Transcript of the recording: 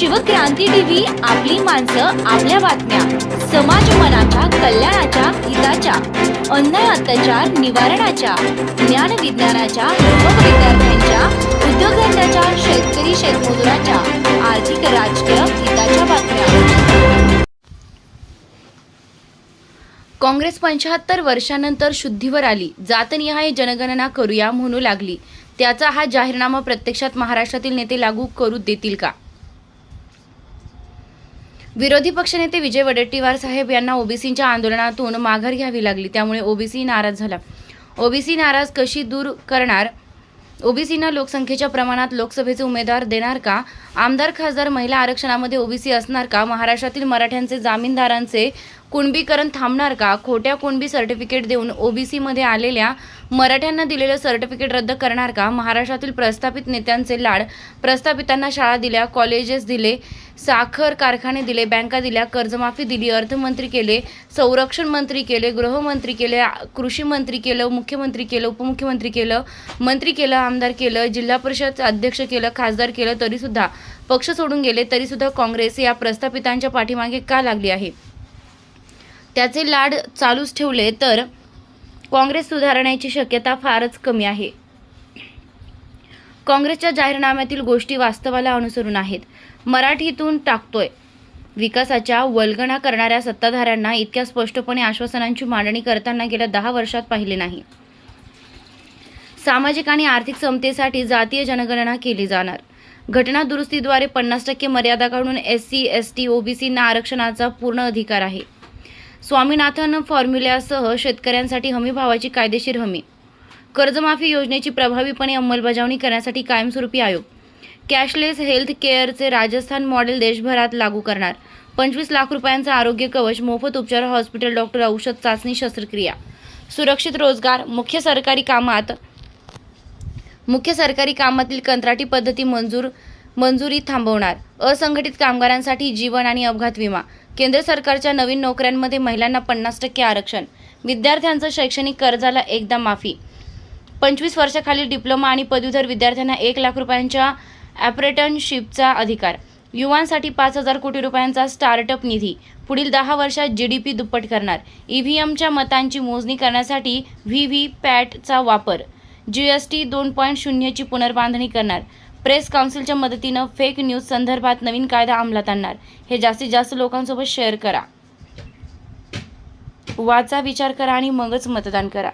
Shivkranti TV आपली माणसं आपल्या बातम्या. समाज मनाच्या कल्याणाच्या हिताच्या. अन्याय अत्याचार निवारणाच्या. ज्ञान विज्ञानाच्या युवक विद्यार्थ्यांच्या उद्योगधंद्याच्या शेतकरी शेतमजुराच्या. आर्थिक राजकीय हिताच्या बातम्या. काँग्रेस पंच्याहत्तर वर्षानंतर शुद्धीवर आली. जातनिहाय जनगणना करूया म्हणू लागली. त्याचा हा जाहीरनामा प्रत्यक्षात महाराष्ट्रातील नेते लागू करू देतील का? विरोधी पक्षनेते विजय वडेट्टीवार साहेब यांना ओबीसीच्या आंदोलनातून माघार घ्यावी लागली. त्यामुळे ओबीसी नाराज झाला. ओबीसी नाराज कशी दूर करणार? ओबीसींना लोकसंख्येच्या प्रमाणात लोकसभेचे उमेदवार देणार का? आमदार खासदार महिला आरक्षणामध्ये ओबीसी असणार का? महाराष्ट्रातील मराठ्यांचे जामीनदारांचे कुणबीकरण थांबणार का? खोट्या कुणबी सर्टिफिकेट देऊन ओबीसीमध्ये आलेल्या मराठ्यांना दिलेलं सर्टिफिकेट रद्द करणार का? महाराष्ट्रातील प्रस्थापित नेत्यांचे लाड प्रस्थापितांना शाळा दिल्या कॉलेजेस दिले साखर कारखाने दिले बँका दिल्या कर्जमाफी दिली अर्थमंत्री केले संरक्षण मंत्री केले गृहमंत्री केले कृषी मंत्री केलं मुख्यमंत्री केलं उपमुख्यमंत्री केलं मंत्री केलं आमदार केलं जिल्हा परिषद अध्यक्ष केलं खासदार केलं तरीसुद्धा पक्ष सोडून गेले तरीसुद्धा काँग्रेस या प्रस्थापितांच्या पाठीमागे का लागली आहे? त्याचे लाड चालूच ठेवले तर काँग्रेस सुधारण्याची शक्यता फारच कमी आहे. काँग्रेसच्या जाहीरनाम्यातील गोष्टी वास्तवाला अनुसरून आहेत. मराठीतून टाकतोय. विकासाच्या वल्गणा करणाऱ्या सत्ताधाऱ्यांना इतक्या स्पष्टपणे आश्वासनांची मांडणी करताना गेल्या दहा वर्षात पाहिले नाही. सामाजिक आणि आर्थिक समतेसाठी जातीय जनगणना केली जाणार. घटना दुरुस्तीद्वारे पन्नास टक्के मर्यादा काढून एस सी एस टी ओबीसींना आरक्षणाचा पूर्ण अधिकार आहे. स्वामीनाथन फॉर्म्युल्यासह शेतकऱ्यांसाठी हमी भावाची कायदेशीर हमी. कर्जमाफी योजनेची प्रभावीपणे अंमलबजावणी करण्यासाठी कायमस्वरूपी आयोग. कॅशलेस हेल्थ केअरचे राजस्थान मॉडेल देशभरात लागू करणार. पंचवीस लाख रुपयांचा आरोग्य कवच मोफत उपचार हॉस्पिटल डॉक्टर औषध चाचणी शस्त्रक्रिया. सुरक्षित रोजगार मुख्य सरकारी कामात मुख्य सरकारी कामातील कंत्राटी पद्धती मंजूर मंजुरी थांबवणार. असंघटित कामगारांसाठी जीवन आणि अपघात विमा. केंद्र सरकारच्या नवीन नोकऱ्यांमध्ये महिलांना पन्नास टक्के आरक्षण. विद्यार्थ्यांचं शैक्षणिक कर्जाला एकदा माफी. पंचवीस वर्षाखालील डिप्लोमा आणि पदवीधर विद्यार्थ्यांना एक लाख रुपयांच्या ॲप्रेटनशिपचा अधिकार. युवांसाठी पाच हजार कोटी रुपयांचा स्टार्टअप निधी. पुढील दहा वर्षात जी डी पी दुप्पट करणार. ई व्ही एमच्या मतांची मोजणी करण्यासाठी व्ही व्ही पॅटचा वापर. जी एस टी दोन पॉईंट शून्यची पुनर्बांधणी करणार. प्रेस काउन्सिलच्या मदतीनं फेक न्यूज संदर्भात नवीन कायदा अंमलात आणणार. हे जास्तीत जास्त लोकांसोबत शेअर करा. वाचा विचार करा आणि मगच मतदान करा.